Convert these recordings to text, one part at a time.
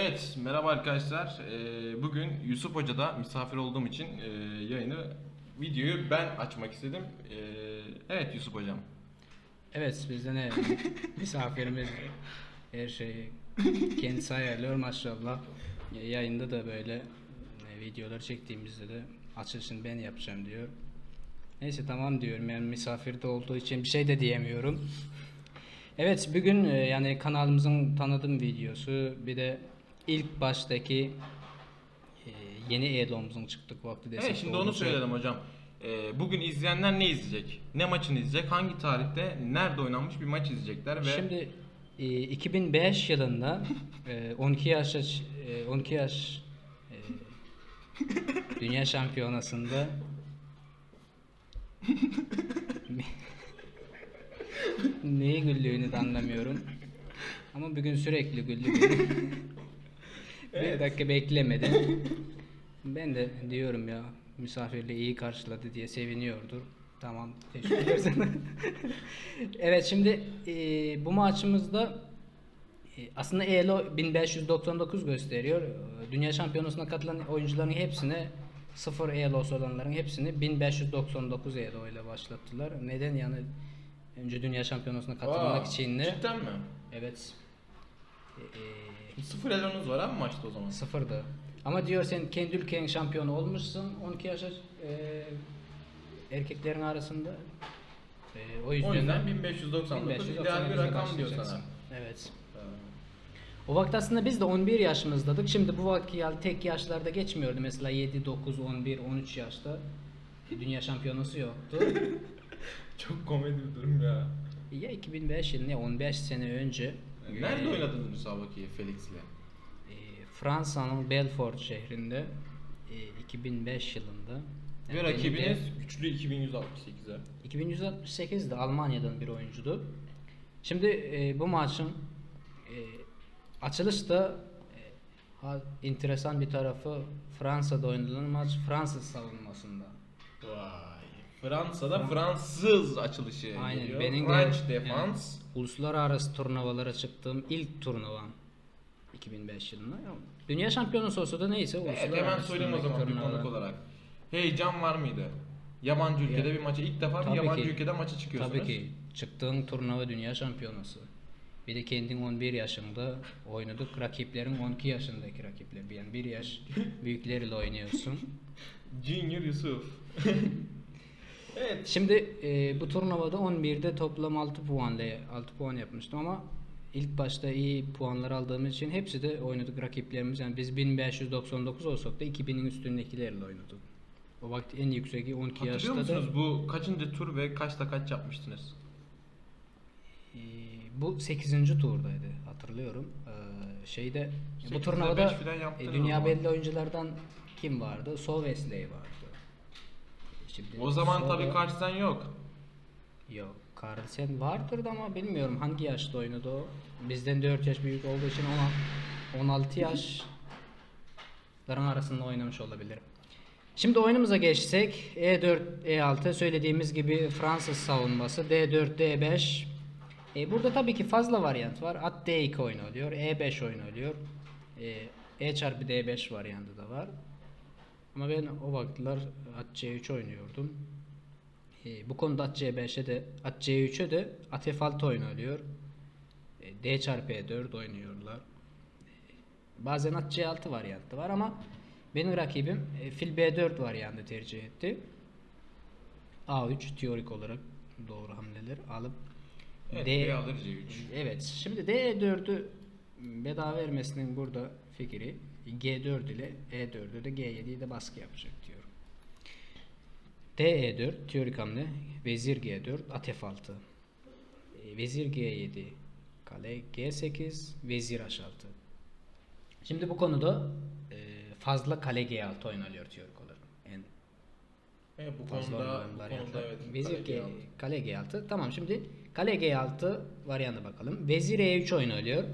Evet, merhaba arkadaşlar. Ee, bugün Yusuf Hoca'da misafir olduğum için e, yayını, videoyu ben açmak istedim. Ee, evet Yusuf Hocam. Evet bizde ne misafirimiz her şeyi kendisi ayarlıyor maşallah. Ya- Yayında da böyle e, videolar çektiğimizde de açılışını ben yapacağım diyor. Neyse tamam diyorum yani misafirde olduğu için bir şey de diyemiyorum. Evet bugün e, yani kanalımızın tanıtım videosu bir de ilk baştaki e, yeni Elo'muzun çıktık vakti desek Evet, şimdi onu söyle- söyledim hocam. Ee, bugün izleyenler ne izleyecek? Ne maçını izleyecek? Hangi tarihte, nerede oynanmış bir maç izleyecekler ve Şimdi e, 2005 yılında e, 12 yaş e, 12 yaş e, Dünya Şampiyonası'nda Neyi güldüğünü de anlamıyorum. Ama bugün sürekli güldü. Bir dakika beklemedi. Ben de diyorum ya misafirliği iyi karşıladı diye seviniyordur. Tamam teşekkürler sana. evet şimdi e, bu maçımızda e, aslında ELO 1599 gösteriyor. E, Dünya Şampiyonası'na katılan oyuncuların hepsine 0 ELO'su olanların hepsini 1599 ELO ile başlattılar. Neden yani önce Dünya Şampiyonası'na katılmak Aa, için de Cidden mi? evet e, e, Sıfır elonuz var abi maçta o zaman. Sıfırdı. Ama diyor sen kendi ülkenin şampiyonu olmuşsun 12 yaşa e, erkeklerin arasında. E, o yüzden, O yüzden 1599 ideal bir rakam diyor sana. Evet. O vakit aslında biz de 11 yaşımızdadık. Şimdi bu vakit tek yaşlarda geçmiyordu. Mesela 7, 9, 11, 13 yaşta dünya şampiyonası yoktu. Çok komedi bir durum ya. ya 2005 yılı ne 15 sene önce Nerede oynadınız müsabakayı Felix'le? e, Fransa'nın Belfort şehrinde e, 2005 yılında Ve Yani benim rakibiniz de- güçlü 2168'e. 2168'de Almanya'dan bir oyuncudu. Şimdi e, bu maçın e, açılışta e, ha- enteresan bir tarafı Fransa'da oynanan maç Fransız savunmasında. Fransa'da Fran- Fransız açılışı Aynen, geliyor. benim de- French Defense. Uluslararası turnuvalara çıktığım ilk turnuvam 2005 yılında. Ya, Dünya şampiyonası olsa da neyse Evet, uluslararası hemen söyleyeyim o zaman bir konuk olarak. Heyecan var mıydı? Yabancı ülkede bir maça ilk defa bir Tabii yabancı ki. ülkede maça çıkıyorsunuz. Tabii ki. Çıktığın turnuva dünya şampiyonası. Bir de kendin 11 yaşında oynadık. Rakiplerin 12 yaşındaki rakipler. Yani bir yaş büyükleriyle oynuyorsun. Junior Yusuf. evet. Şimdi e, bu turnuvada 11'de toplam 6 puanla 6 puan yapmıştım ama ilk başta iyi puanlar aldığımız için hepsi de oynadık rakiplerimiz. Yani biz 1599 olsak da 2000'in üstündekilerle oynadık. O vakit en yükseği 12 Hatırlıyor yaşta da musunuz bu kaçıncı tur ve kaçta kaç yapmıştınız? Ee, bu 8. turdaydı hatırlıyorum. Ee, şeyde bu turnuvada e, dünya belli oyunculardan kim vardı? Sol Wesley vardı. Şimdi O zaman Sol- tabii karşıdan yok. Yok. Carlsen vardır da ama bilmiyorum hangi yaşta oynadı o. Bizden 4 yaş büyük olduğu için ona 16 yaşların arasında oynamış olabilir. Şimdi oyunumuza geçsek E4, E6 söylediğimiz gibi Fransız savunması D4, D5 e, burada tabii ki fazla varyant var. At D2 oyunu oluyor. E5 oyunu oluyor. E, e çarpı D5 varyantı da var. Ama ben o vakitler at C3 oynuyordum. E, bu konuda at C5'e de at C3'e de at F6 oyunu oluyor. E, D çarpı E4 oynuyorlar. E, bazen at C6 varyantı var ama benim rakibim e, fil B4 varyantı tercih etti. A3 teorik olarak doğru hamleler alıp Evet, D- B alır C3. Evet. Şimdi D4'ü bedava vermesinin burada fikri G4 ile E4'ü de G7'yi de baskı yapacak diyor. DE4 teorik hamle vezir G4 at F6 E, vezir G7 kale G8 vezir H6 Şimdi bu konuda e, fazla kale G6 oynanıyor teorik olarak. Evet, bu konuda, bu konuda evet. Vezir kale G, aldı. kale G6. Tamam şimdi kale G6 varyantı bakalım. Vezir E3 oynanıyor.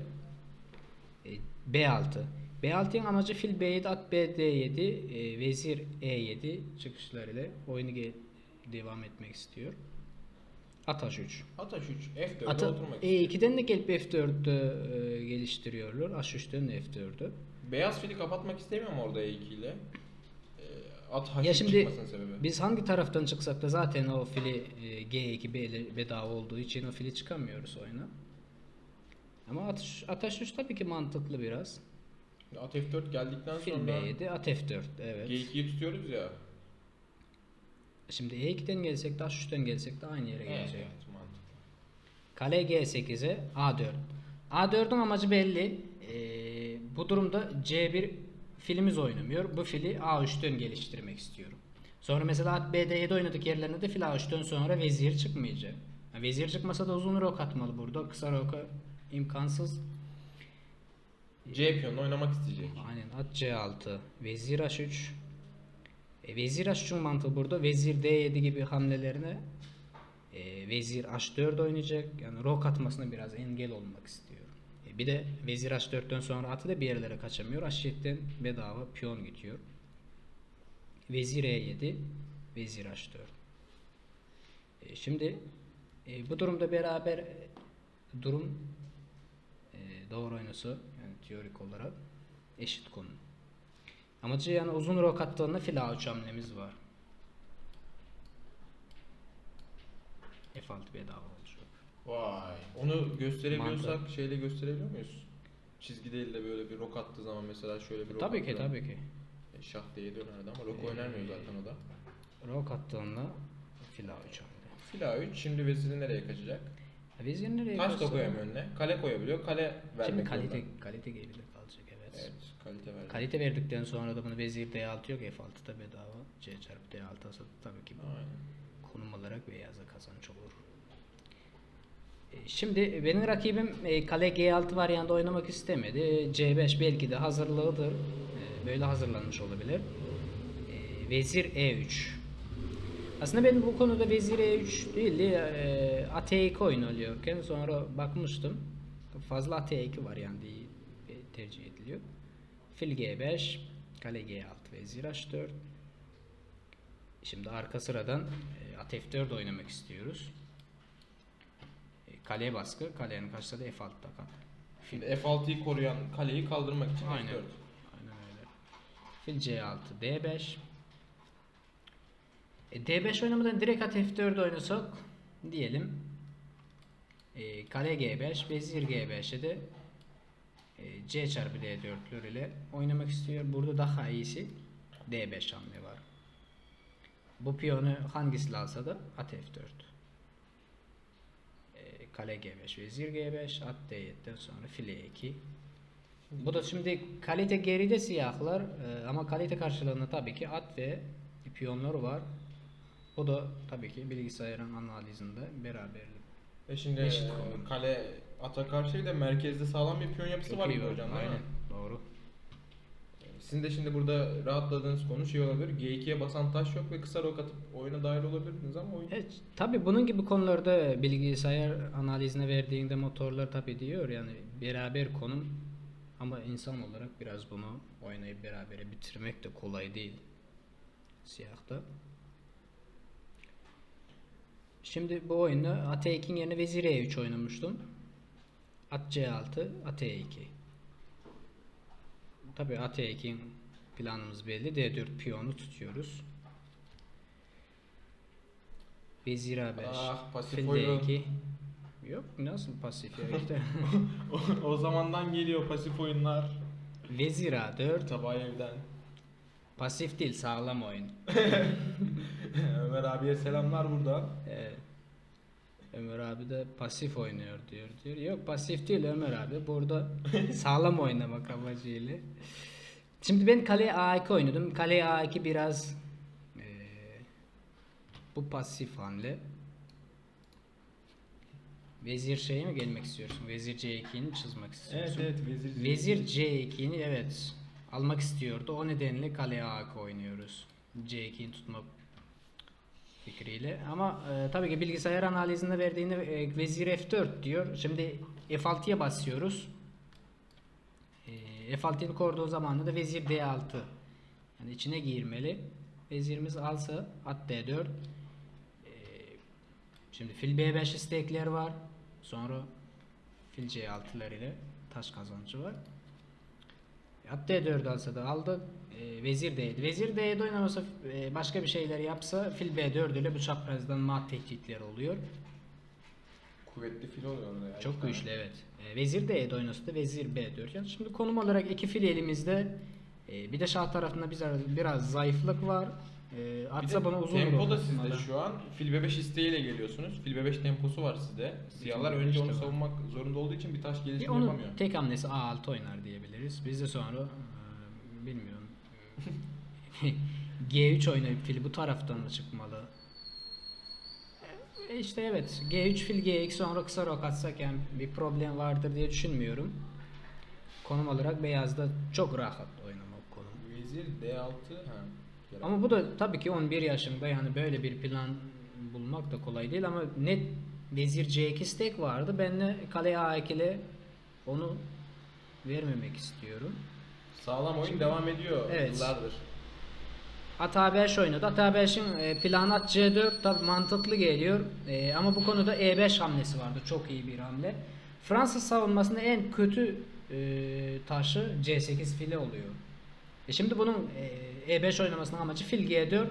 E, B6. B6'nın amacı fil B7 at B D7 e, vezir E7 çıkışlarıyla oyunu devam etmek istiyor. At H3. At H3. F4'e Ata oturmak istiyor. E2'den de gelip F4'te e, geliştiriyorlar. H3'ten de F4'ü. Beyaz fili kapatmak istemiyorum orada E2 ile. Ee, At H3 Ya şimdi sebebi. biz hangi taraftan çıksak da zaten o fili e, G2 B bedava olduğu için o fili çıkamıyoruz oyuna. Ama at, at H3 tabii ki mantıklı biraz. At F4 geldikten Fil sonra B7 at F4 evet. G2'yi tutuyoruz ya. Şimdi E2'den gelsek de H3'ten gelsek de aynı yere gelecek. evet mantıklı. Kale G8'e A4. A4'ün amacı belli. Ee, bu durumda C1 filimiz oynamıyor. Bu fili A3'ten geliştirmek istiyorum. Sonra mesela at B7 oynadık yerlerine de fil A3'ten sonra vezir çıkmayacak. Ha, vezir çıkmasa da uzun rok atmalı burada. Kısa roka imkansız. C piyonunu oynamak isteyecek. Aynen at C6. Vezir H3. E, vezir H3'ün mantığı burada. Vezir D7 gibi hamlelerine e, vezir H4 oynayacak. Yani rok atmasına biraz engel olmak istiyor. E, bir de vezir H4'ten sonra atı da bir yerlere kaçamıyor. H7'den bedava piyon gidiyor. Vezir E7. Vezir H4. E, şimdi e, bu durumda beraber e, durum e, doğru yani teorik olarak eşit konu. Amacı yani uzun rok attığında fil A3 hamlemiz var. F6 bedava olacak. Vay. Onu gösterebiliyorsak Mantık. şeyle gösterebiliyor muyuz? Çizgi değil de böyle bir rok attığı zaman mesela şöyle bir rok Tabii ki attığı- tabii ki. E, Şah diye dönerdi ama rok Ee, oynamıyor zaten o da. Rok attığında fil A3 hamle. Fil A3 şimdi veziri nereye kaçacak? Vezir nereye Taş da koyamıyor önüne. Kale koyabiliyor. Kale vermek Şimdi kalite zorunda. kalite geride kalacak evet. Evet kalite verdi. Kalite verdikten sonra da bunu vezir D6 yok F6'da bedava. C çarpı D6 ise tabii ki bu Aynen. konum olarak beyaza kazanç olur. E, Şimdi benim rakibim e, kale G6 varyantı oynamak istemedi. E, C5 belki de hazırlığıdır. E, Böyle hazırlanmış olabilir. Vezir E3. Aslında ben bu konuda Vezir E3 değil de e, at E2 oynanıyorken sonra bakmıştım. Fazla at E2 varyantı e, tercih ediliyor. Fil G5, kale G6, Vezir H4. Şimdi arka sıradan e, at F4 oynamak istiyoruz. E, kaleye baskı, kalenin karşısında da F6 takan. Şimdi F6'yı koruyan kaleyi kaldırmak için Aynen. F4. Aynen öyle. Fil C6, D5. E, D5 oynamadan direkt at F4 oynasak diyelim. E, kale G5, vezir G5'e de e, C çarpı D4'lür ile oynamak istiyor. Burada daha iyisi D5 hamle var. Bu piyonu hangisi alsa da at F4. E, kale G5, vezir G5, at D7'den sonra file E2. Bu da şimdi kalite geride siyahlar e, ama kalite karşılığında tabii ki at ve piyonlar var. Bu da tabii ki bilgisayarın analizinde beraberlik. Ve şimdi Eşit e, konu. kale ata karşı da merkezde sağlam bir piyon yapısı Çok var iyi gibi var. hocam değil Aynen. Doğru. Sizin de şimdi burada rahatladığınız konu şey olabilir. G2'ye basan taş yok ve kısa rok atıp oyuna dahil olabilirdiniz ama oyun Evet, tabii bunun gibi konularda bilgisayar analizine verdiğinde motorlar tabii diyor yani beraber konum ama insan olarak biraz bunu oynayıp berabere bitirmek de kolay değil siyahta. Şimdi bu oyunda at E2'nin yerine vezir E3 oynamıştım. At C6, at E2. Tabii at E2'nin planımız belli. D4 piyonu tutuyoruz. Vezir A5. Ah, pasif fil oyun. D2. Yok nasıl pasif ya işte. o, o zamandan geliyor pasif oyunlar. Vezir A4. Tabağı evden. Pasif değil sağlam oyun. Ömer abiye selamlar buradan. Evet. Ömer abi de pasif oynuyor diyor diyor. Yok pasif değil Ömer abi. Burada sağlam oynamak amacıyla. Şimdi ben kaleye A2 oynadım. Kaleye A2 biraz eee, bu pasif hamle. Vezir şeye mi gelmek istiyorsun? Vezir C2'ni çizmek istiyorsun. Evet evet vezir. Vezir C2'ni evet almak istiyordu. O nedenle kale A2 oynuyoruz. C2'yi tutmak fikriyle. Ama e, tabii ki bilgisayar analizinde verdiğinde e, vezir F4 diyor. Şimdi F6'ya basıyoruz. E, F6'yı koruduğu zaman da vezir D6 yani içine girmeli. Vezirimiz alsa at D4 e, Şimdi fil B5 istekler var. Sonra fil C6'lar ile taş kazancı var. At D4 alsa da aldık. E, vezir D7. Vezir D7 oynamasa e, başka bir şeyler yapsa fil B4 ile bu çaprazdan mat tehditleri oluyor. Kuvvetli fil oluyor orada ya. Çok güçlü evet. E, vezir D7 oynasa da vezir B4. Yani şimdi konum olarak iki fil elimizde. E, bir de şah tarafında biraz, biraz zayıflık var. E, atsa bana uzun tempo da sizde şu an. Fil B5 isteğiyle geliyorsunuz. Fil B5 temposu var sizde. Siyahlar Fil B5 önce de onu var. savunmak zorunda olduğu için bir taş gelişimi yapamıyor. tek hamlesi A6 oynar diyebiliriz. Biz de sonra e, bilmiyorum. G3 oynayıp fil bu taraftan mı çıkmalı? E, işte evet. G3 fil G2 sonra kısa rok atsak yani bir problem vardır diye düşünmüyorum. Konum olarak beyazda çok rahat oynamak konum. Vezir D6 ha. Ama bu da tabii ki 11 yaşında yani böyle bir plan bulmak da kolay değil ama net vezir C2 stek vardı. Ben de kale A2 ile onu vermemek istiyorum. Sağlam oyun devam ediyor Evet. yıllardır. At A5 oynadı. At A5'in e, planı at C4 tabi mantıklı geliyor. E, ama bu konuda E5 hamlesi vardı. Çok iyi bir hamle. Fransız savunmasında en kötü e, taşı C8 fili oluyor. E şimdi bunun e, E5 oynamasının amacı fil G4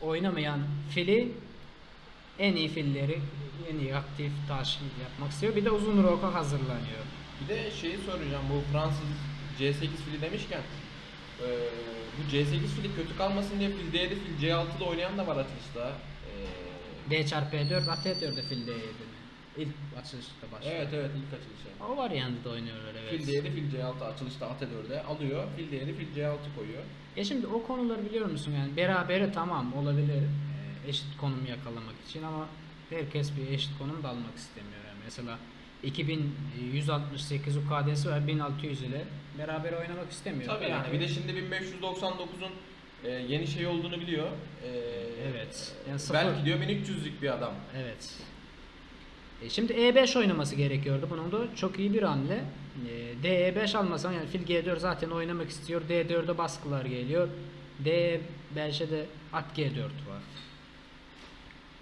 oynamayan fili en iyi filleri en iyi aktif taş yapmak istiyor. Bir de uzun roka hazırlanıyor. Bir de şeyi soracağım bu Fransız C8 fili demişken eee, bu C8 fili kötü kalmasın diye fil D7 fil C6'da oynayan da var açılışta. Eee, D çarpı E4 at E4'de fil D7. İlk açılışta başlıyor. evet evet ilk açılışı. O varyantı da oynuyorlar evet. Fil D7 fil C6 açılışta at E4'e alıyor. Fil D7 fil C6 koyuyor. Ya şimdi o konuları biliyor musun yani berabere tamam olabilir e, eşit konum yakalamak için ama herkes bir eşit konum da almak istemiyor yani mesela 2168 UKD'si var 1600 ile beraber oynamak istemiyor. Tabii yani bir de şimdi 1599'un eee, yeni şey olduğunu biliyor. Eee, Evet. Yani sıfır- belki diyor 1300'lük bir adam. Evet. E şimdi E5 oynaması gerekiyordu. Bunun da çok iyi bir hamle. E, D5 almasan yani fil G4 zaten oynamak istiyor. D4'e baskılar geliyor. D5'e de at G4 var.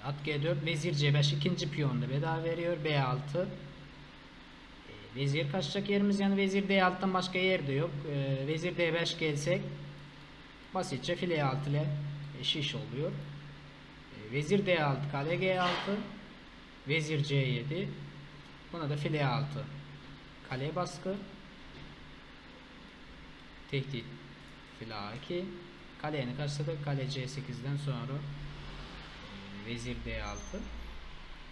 At G4 vezir C5 ikinci piyonda bedava veriyor. B6 E, vezir kaçacak yerimiz yani vezir D6'dan başka yer de yok. E, vezir D5 gelsek basitçe file E6 ile şiş oluyor. E, Vezir D6, kale G6, Vezir C7. Buna da file 6. Kale baskı. Tehdit. File A2. Kaleye karşıladık. Kale C8'den sonra e, Vezir D6.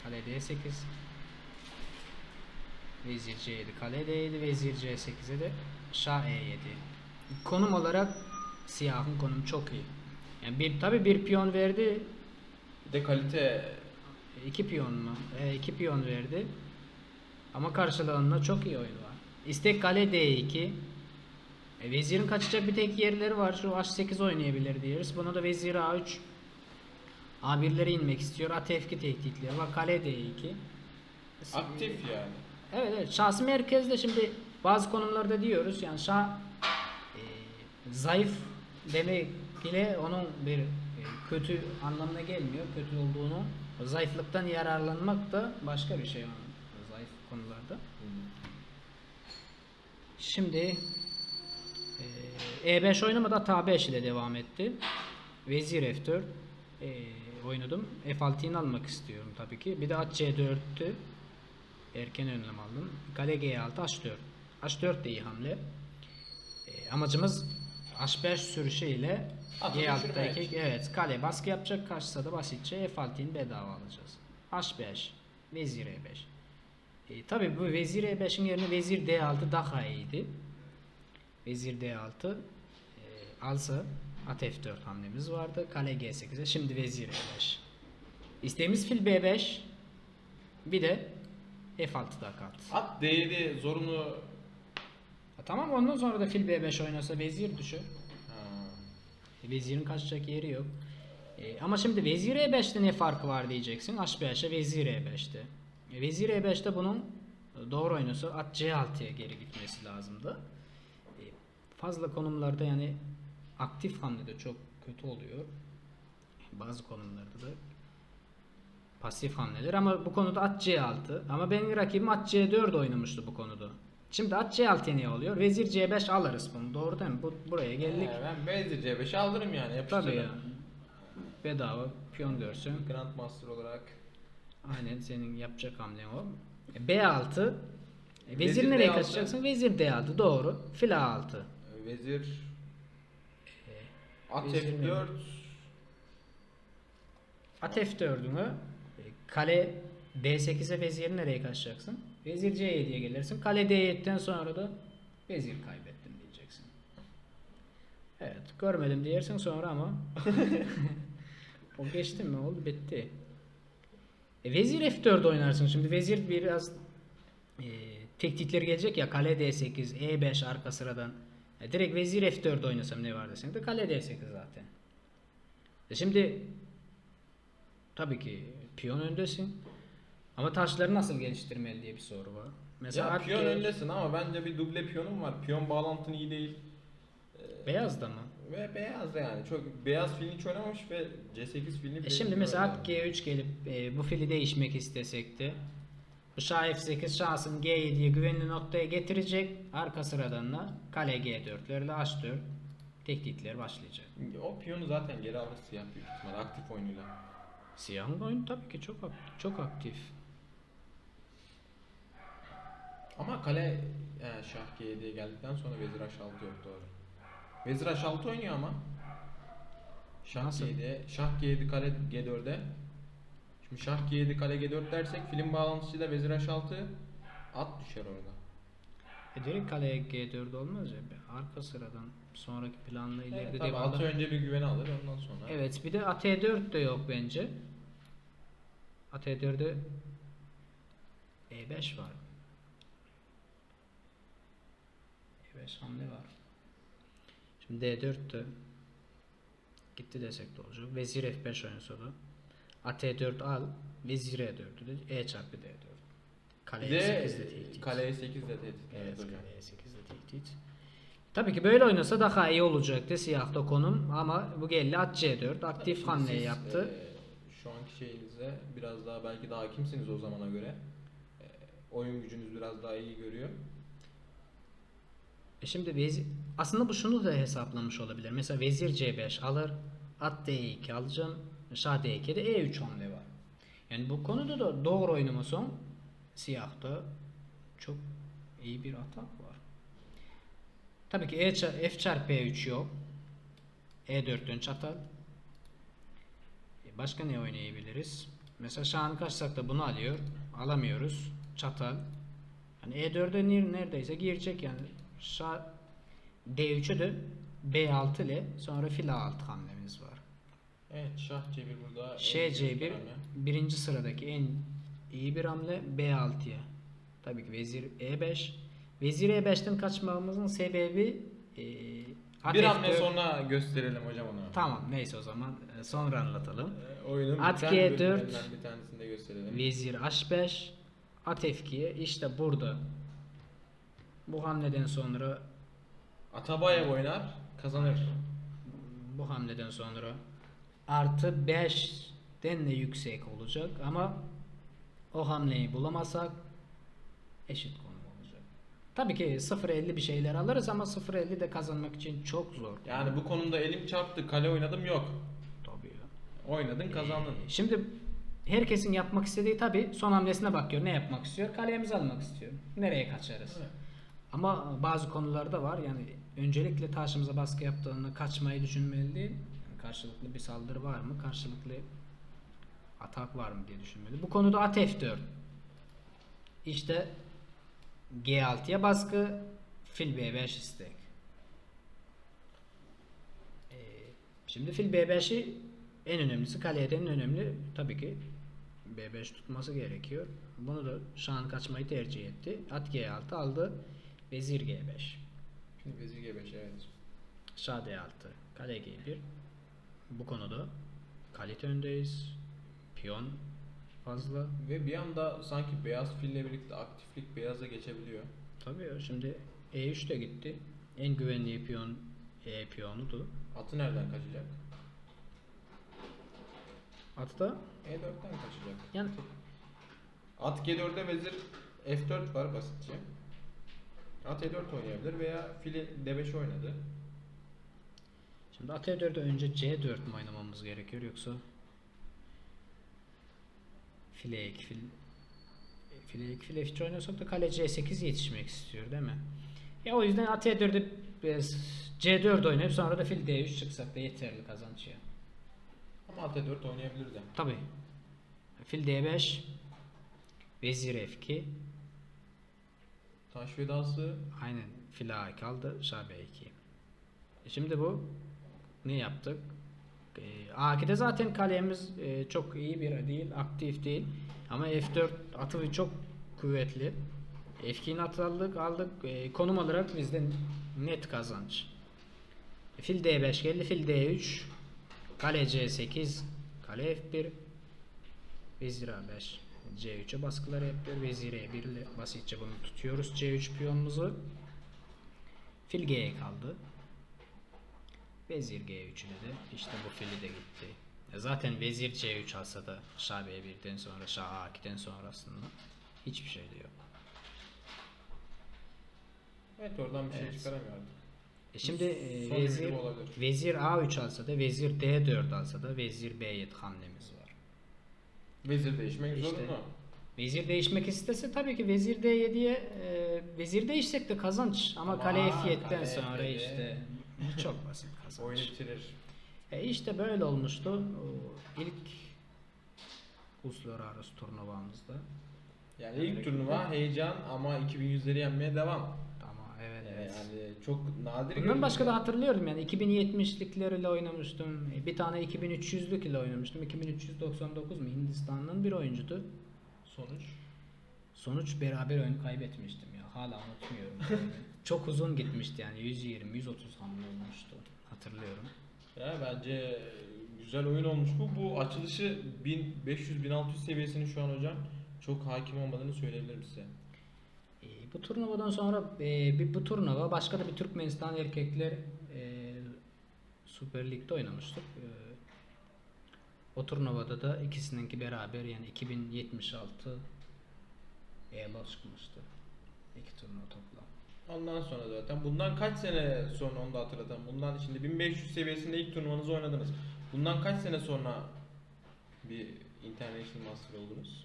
Kale D8. Vezir C7, kale D7, Vezir C8'e de Şah E7. Konum olarak siyahın konumu çok iyi. Yani bir tabi bir piyon verdi, Bir de kalite iki piyon mu? E, iki piyon verdi. Ama karşılığında çok iyi oyun var. İstek kale D2. E, vezirin kaçacak bir tek yerleri var. Şu H8 oynayabilir diyoruz. Bunu da vezir A3 A1'lere inmek istiyor. At F2 tehditleri var. Kale D2. aktif yani. Evet evet. Şahsi merkezde şimdi bazı konumlarda diyoruz yani şah e, zayıf demek ile onun bir e, kötü anlamına gelmiyor. Kötü olduğunu zayıflıktan yararlanmak da başka bir şey yani zayıf konularda. Şimdi e, E5 oynamadı at A5 ile devam etti. Vezir F4 e, oynadım. F6'yı almak istiyorum tabii ki. Bir de at C4'tü. Erken önlem aldım. Kale G6 H4. H4 de iyi hamle. E, amacımız H5 sürüşü ile Atı G6'daki düşürmek. evet kale baskı yapacak karşısında da basitçe F6'yı bedava alacağız. H5 Vezir E5. E, tabii bu Vezir E5'in yerine Vezir D6 daha iyiydi. Vezir D6 e, alsa at F4 hamlemiz vardı. Kale G8'e şimdi Vezir E5. İsteğimiz fil B5 bir de F6'da kat. At D7 zorunlu Ha, tamam ondan sonra da fil B5 oynasa vezir düşür. Ha. E, Vezirin kaçacak yeri yok. E, ama şimdi vezir E5'te ne farkı var diyeceksin. H5'e vezir E5'te. E, vezir E5'te bunun e, doğru oynuyorsa at C6'ya geri gitmesi lazımdı. E, fazla konumlarda yani aktif hamlede çok kötü oluyor. Bazı konumlarda da pasif hamleler ama bu konuda at C6 ama benim rakibim at C4 oynamıştı bu konuda. Şimdi at C6 ne oluyor? Vezir C5 alırız bunu. Doğru değil mi? Bu, buraya geldik. Ee, ben Vezir C5'i alırım yani yapıştırırım. Tabii ya. Bedava piyon görsün. Grandmaster olarak. Aynen senin yapacak hamlen o. E, B6. E, vezir, Vezir nereye D6. kaçacaksın? Vezir D6 doğru. Fil A6. Ee, Vezir At Vezir F4 At F4'ünü e, kale D8'e vezir nereye kaçacaksın? Vezir C7'ye gelirsin. Kale D7'den sonra da vezir kaybettin diyeceksin. Evet görmedim diyersin sonra ama o geçti mi oldu bitti. E, vezir F4 oynarsın şimdi vezir biraz e, teknikleri gelecek ya kale D8 E5 arka sıradan E, direkt vezir F4 oynasam ne var desen de kale D8 zaten. E, şimdi Tabii ki piyon öndesin. Ama taşları nasıl geliştirmeli diye bir soru var. Mesela Ya piyon öndesin ama bence bir duble piyonum var. Piyon bağlantın iyi değil. beyaz da mı? Ve beyaz yani. Çok beyaz filini hiç oynamamış ve C8 filini E şimdi mesela at G3 gelip e, bu fili değişmek istesek de bu Şah F8 şahsın G7'ye güvenli noktaya getirecek. Arka sıradan da kale G4'lerle H4 tehditler başlayacak. O piyonu zaten geri alır siyah büyük ihtimal aktif oyunuyla. Siyahın oyunu tabii ki çok çok aktif. Ama kale yani şah G7'ye geldikten sonra vezir H6 yok doğru. Vezir H6 oynuyor ama. Şah Nasıl? G7'ye, şah G7 kale G4'e. Şimdi şah G7 kale G4 dersek film bağlantısıyla vezir H6 at düşer orada. E direkt kaleye G4 olmaz ya. Arka sıradan sonraki planla ileride Evet, devamlı- atı önce bir güven alır ondan sonra. Evet bir de AT4 de yok bence. AT4'de E5 var. E5 hamle var. Şimdi D4 de gitti desek de olacak. Vezir F5 oynasa da AT4 al. Vezir E4'ü de E çarpı D4. Kale Bir de E8'de tehdit. kaleye 8 de tehdit. Evet, Evet kale E8'de tehdit. Tabii ki böyle oynasa daha iyi olacaktı siyahta konum ama bu geldi at C4 aktif hamleyi siz, yaptı. e, şu anki şeyinize biraz daha belki daha hakimsiniz o zamana göre. E, oyun gücünüz biraz daha iyi görüyor. E şimdi vezir, aslında bu şunu da hesaplamış olabilir. Mesela vezir C5 alır, at D2 alacağım, şah D2'de E3 hamle var. Yani bu konuda da doğru oynaması siyahta çok iyi bir atak var. Tabii ki E, F çarpı E3 yok. E4'ten çatal. E Başka ne oynayabiliriz? Mesela şahını kaçsak da bunu alıyor. Alamıyoruz. Çatal. Yani E4'e nir- neredeyse girecek yani. Şah D3'e de B6 ile sonra fil A6 hamlemiz var. Evet şah C1 burada. Şey iyi C1 hamle. birinci sıradaki en iyi bir hamle B6'ya. Tabii ki vezir E5. Vezir E5'ten kaçmamızın sebebi e, Bir hamle F4 sonra gösterelim hocam onu. Tamam neyse o zaman e, sonra anlatalım. E, oyunun At biten G4. bölümlerinden bir tanesini de gösterelim. Vezir H5 at F2'ye işte burada bu hamleden sonra Atabayev oynar, kazanır. bu hamleden sonra artı 5'den de yüksek olacak ama o hamleyi bulamazsak eşit. Tabii ki 0.50 bir şeyler alırız ama 0.50 de kazanmak için çok zor. Yani bu konuda elim çarptı, kale oynadım yok. Tabii ya. Oynadın, kazandın. Ee, Şimdi herkesin yapmak istediği tabii son hamlesine bakıyor. Ne yapmak istiyor? Kalemizi almak istiyor. Nereye kaçarız? Evet. Ama bazı konularda var yani öncelikle taşımıza baskı yaptığında kaçmayı düşünmeli değil. Yani karşılıklı bir saldırı var mı? Karşılıklı atak var mı diye düşünmeli. Bu konuda at F4. İşte G6'ya baskı, fil B5 istek. Ee, şimdi fil B5'i en önemlisi kalede en önemli tabii ki B5 tutması gerekiyor. Bunu da şahın kaçmayı tercih etti. At G6 aldı. Vezir G5. Şimdi vezir G5 evet. Şah D6. Kale G1. Bu konuda kalite öndeyiz. Piyon fazla. Ve bir anda sanki beyaz fille birlikte aktiflik beyaza geçebiliyor. Tabii ya şimdi E3 de gitti. En güvenli piyon E piyonudu. Atı nereden kaçacak? Atı da E4'ten kaçacak. yani At G4'e vezir F4 var basitçe. At E4 oynayabilir veya fili D5 oynadı. şimdi at E4'e önce C4 mi oynamamız gerekiyor yoksa file ek fil file ek file F3 oynuyorsak da kale C8 yetişmek istiyor değil mi? Ya o yüzden at E4'e biraz C4 oynayıp sonra da fil D3 çıksak da yeterli kazanç ya. Ama at E4 oynayabilir de. Tabi. Fil D5 Vezir F2 Taş vedası Aynen fil A2 kaldı şah B2 E Şimdi bu ne yaptık? Ee, A2'de zaten kalemiz e, çok iyi bir değil, aktif değil. Ama F4 atı çok kuvvetli. F2'nin atı aldık, aldık. E, konum olarak bizden net kazanç. Fil D5 geldi, fil D3 Kale C8 Kale F1 Vezir A5 C3'e baskılar yapıyor. Vezir E1 ile basitçe bunu tutuyoruz. C3 piyonumuzu. Fil G'ye kaldı. Vezir G3'üne de işte bu fili de gitti. E Zaten vezir C3 alsa da Şah B1'den sonra Şah A2'den sonrasında hiçbir şey de yok. Evet oradan bir şey Evet. çıkaramıyor artık. E şimdi e, Son vezir, hücum olabilir. vezir A3 alsa da vezir D4 alsa da vezir B7 hamlemiz var. Vezir değişmek İşte. zorunda. Vezir değişmek istese tabii ki vezir D7'ye e, vezir değişsek de kazanç ama, Ama kale F7'den kale sonra F7'de işte çok basit kazanç. Oyunu bitirir. E işte böyle olmuştu o ilk uluslararası turnuvamızda. Yani ilk turnuva heyecan ama 2100'leri yenmeye devam. Ama evet Ee, evet. Yani çok nadir Bundan başka ya. da hatırlıyorum yani 2070'likler ile oynamıştım. Bir tane 2300'lük ile oynamıştım. 2399 mu Hindistan'ın bir oyuncudu. sonuç. Sonuç beraber oyun kaybetmiştim ya. Hala unutmuyorum. Çok uzun gitmişti yani 120 130 hamle olmuştu. Hatırlıyorum. Ya bence güzel oyun olmuş bu. Bu açılışı 1500-1600 seviyesinin şu an hocam çok hakim olmadığını söyleyebilirim size. E, bu turnuvadan sonra e, bir bu turnuva başka da bir Türkmenistan erkekler e, Süper Lig'de oynamıştık. E, o turnuvada da ikisininki beraber yani 2076 ELO çıkmıştı. İki turnuva toplam. Ondan sonra zaten bundan kaç sene sonra onu da hatırlatalım. Bundan şimdi 1500 seviyesinde ilk turnuvanızı oynadınız. Bundan kaç sene sonra bir International Master oldunuz?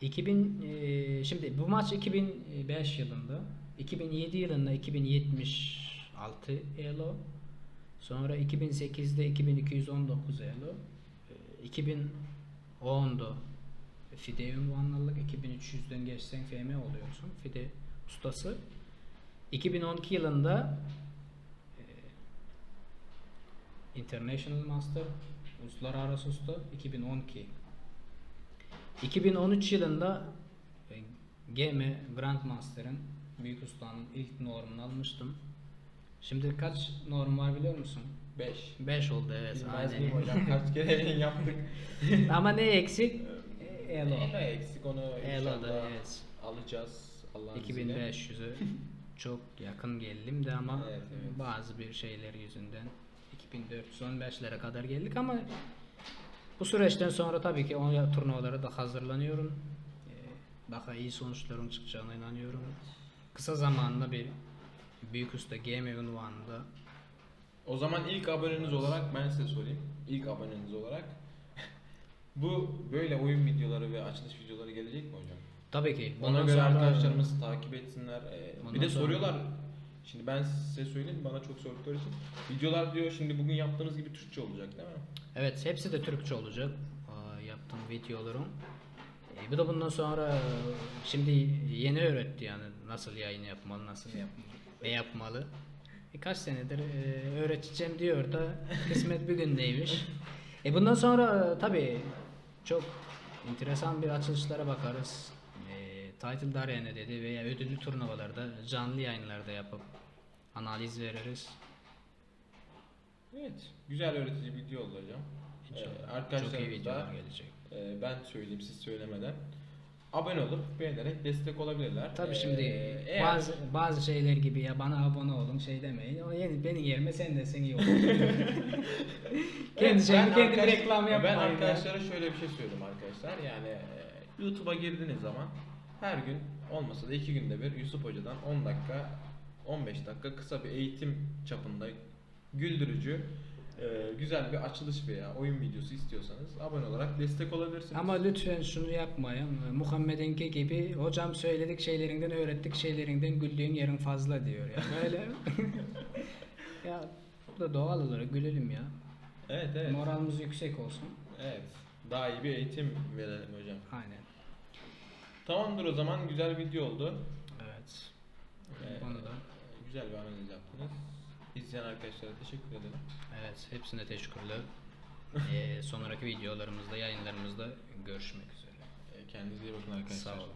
2000 e, şimdi bu maç 2005 yılında, 2007 yılında 2076 elo, sonra 2008'de 2219 elo, e, 2010'da FIDE ünvanlılık, 2300'den geçsen FM oluyorsun. FIDE ustası. 2012 yılında e, International Master Uluslararası Usta 2012 2013 yılında e, GM Grandmaster'ın Büyük Usta'nın ilk normunu almıştım. Şimdi kaç norm var biliyor musun? 5. 5 oldu evet. Bilmez aynen. hocam kaç kere yayın yaptık. Ama ne eksik? E, Elo. Elo eksik onu Elo'da inşallah evet. alacağız Allah'ın izniyle. 2500'ü çok yakın geldim de ama Evet, evet. bazı bir şeyler yüzünden 2415'lere kadar geldik ama bu süreçten sonra tabii ki o turnuvalara da hazırlanıyorum. Ee, Daha iyi sonuçların çıkacağına inanıyorum. Kısa zamanda bir büyük usta GM unvanında O zaman ilk aboneniz olarak ben size sorayım. İlk aboneniz olarak bu böyle oyun videoları ve açılış videoları gelecek mi hocam? Tabii ki Ona bundan göre sonra- arkadaşlarımız takip etsinler. Ee, Ondan bir de sonra- soruyorlar. Şimdi ben size söyleyeyim bana çok sordukları için. Videolar diyor şimdi bugün yaptığımız gibi Türkçe olacak değil mi? Evet hepsi de Türkçe olacak. Aa, yaptığım videolarım. E, bu da bundan sonra e, şimdi yeni öğretti yani nasıl yayın yapmalı, nasıl yapmalı ve yapmalı. Birkaç senedir e, öğreteceğim diyor da kısmet bir gündeymiş. E bundan sonra e, tabii çok enteresan bir açılışlara bakarız. Title Arena dedi veya ödüllü turnuvalarda canlı yayınlarda yapıp analiz veririz. Evet. Güzel öğretici video oldu hocam. Ee, çok iyi videolar da gelecek. e, ben söyleyeyim siz söylemeden. abone olup beğenerek destek olabilirler. Tabii Ee, şimdi eğer- bazı bazı şeyler gibi ya bana abone olun şey demeyin. O yeni benim yerime sen de sen iyi olur. kendi Evet, şeyini ben kendi reklam yapmayın. Ben ya. arkadaşlara şöyle bir şey söylüyorum arkadaşlar. Yani e, YouTube'a girdiğiniz zaman her gün olmasa da iki günde bir Yusuf Hoca'dan 10 dakika 15 dakika kısa bir eğitim çapında güldürücü e, güzel bir açılış veya oyun videosu istiyorsanız abone olarak destek olabilirsiniz. Ama lütfen şunu yapmayın. Muhammed Enke gibi hocam söyledik şeylerinden öğrettik şeylerinden güldüğün yerin fazla diyor ya. Böyle ya bu da doğal olarak gülelim ya. evet evet. Moralimiz yüksek olsun. Evet. Daha iyi bir eğitim verelim hocam. Aynen. Tamamdır o zaman güzel video oldu. Evet. Ee, Bunu da. Güzel bir analiz yaptınız. İzleyen arkadaşlara teşekkür ederim. Evet, hepsine teşekkürler. Ee, sonraki videolarımızda, yayınlarımızda görüşmek üzere. Ee, Kendinize iyi bakın arkadaşlar. Sağ olun.